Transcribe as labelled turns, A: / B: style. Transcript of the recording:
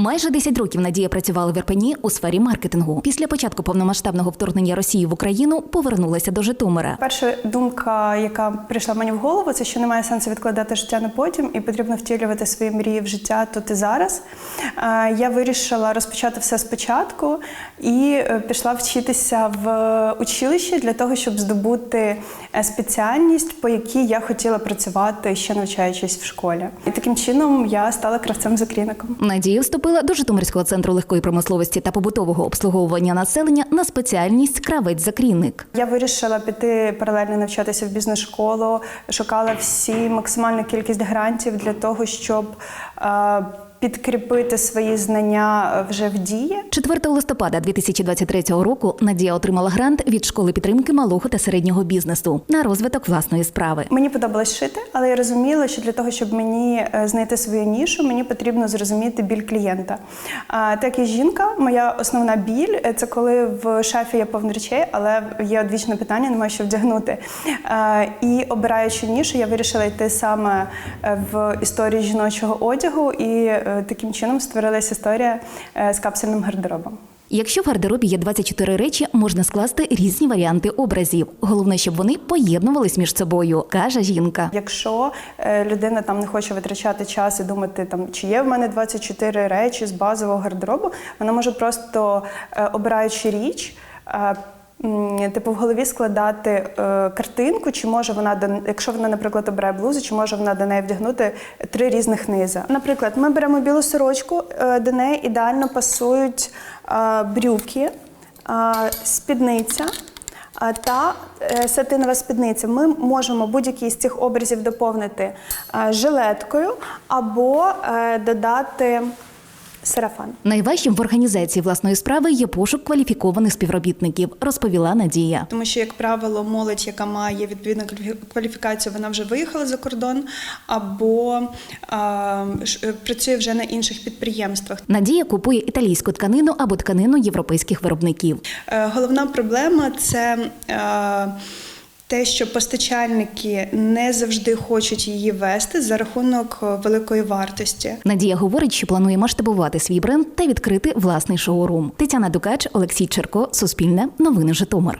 A: Майже 10 років Надія працювала в Ірпені у сфері маркетингу. Після початку повномасштабного вторгнення Росії в Україну повернулася до Житомира.
B: Перша думка, яка прийшла мені в голову, це що немає сенсу відкладати життя на потім, і потрібно втілювати свої мрії в життя тут і зараз. Е, Я вирішила розпочати все спочатку і е, пішла вчитися в училище для того, щоб здобути е, спеціальність, по якій я хотіла працювати ще навчаючись в школі. І таким чином я стала кравцем закрійником.
A: Надія вступила до Житомирського центру легкої промисловості та побутового обслуговування населення на спеціальність кравець-закрійник.
B: Я вирішила піти паралельно навчатися в бізнес-школу, шукала всі максимальну кількість грантів для того, щоб е, підкріпити свої знання е, вже в дії.
A: 4 листопада 2023 року Надія отримала грант від школи підтримки малого та середнього бізнесу на розвиток власної справи.
B: Мені подобалось шити, але я розуміла, що для того, щоб мені е, знайти свою нішу, мені потрібно зрозуміти біль клієнта. А так і жінка, моя основна біль е, це коли в шафі є повно речей, але є одвічне питання, немає що вдягнути. І обираючи нішу, я вирішила йти саме в історію жіночого одягу, і таким чином створилася історія е, з капсульним гардеробом.
A: Якщо в гардеробі є 24 речі, можна скласти різні варіанти образів. Головне, щоб вони поєднувались між собою, каже жінка.
B: Якщо е, людина там не хоче витрачати час і думати, там чи є в мене 24 речі з базового гардеробу, вона може просто е, обираючи річ. Е, Типу в голові складати е, картинку, чи може вона якщо вона, наприклад, обирає блузу, чи може вона до неї вдягнути три різних низа. Наприклад, ми беремо білу сорочку, е, до неї ідеально пасують е, брюки, е, спідниця. А, та е, сатинова спідниця. Ми можемо будь-який з цих образів доповнити е, жилеткою або е, додати сарафан.
A: Найважчим в організації власної справи є пошук кваліфікованих співробітників, розповіла Надія.
B: Тому що, як правило, молодь, яка має відповідну кваліфі- кваліфікацію, вона вже виїхала за кордон або а, е, працює вже на інших підприємствах.
A: Надія купує італійську тканину або тканину європейських виробників.
B: Е, Головна проблема це. е, Те, що постачальники не завжди хочуть її вести за рахунок е, великої вартості.
A: Надія говорить, що планує масштабувати свій бренд та відкрити власний шоурум. Тетяна Дукач, Олексій Черко, Суспільне, Новини Житомир.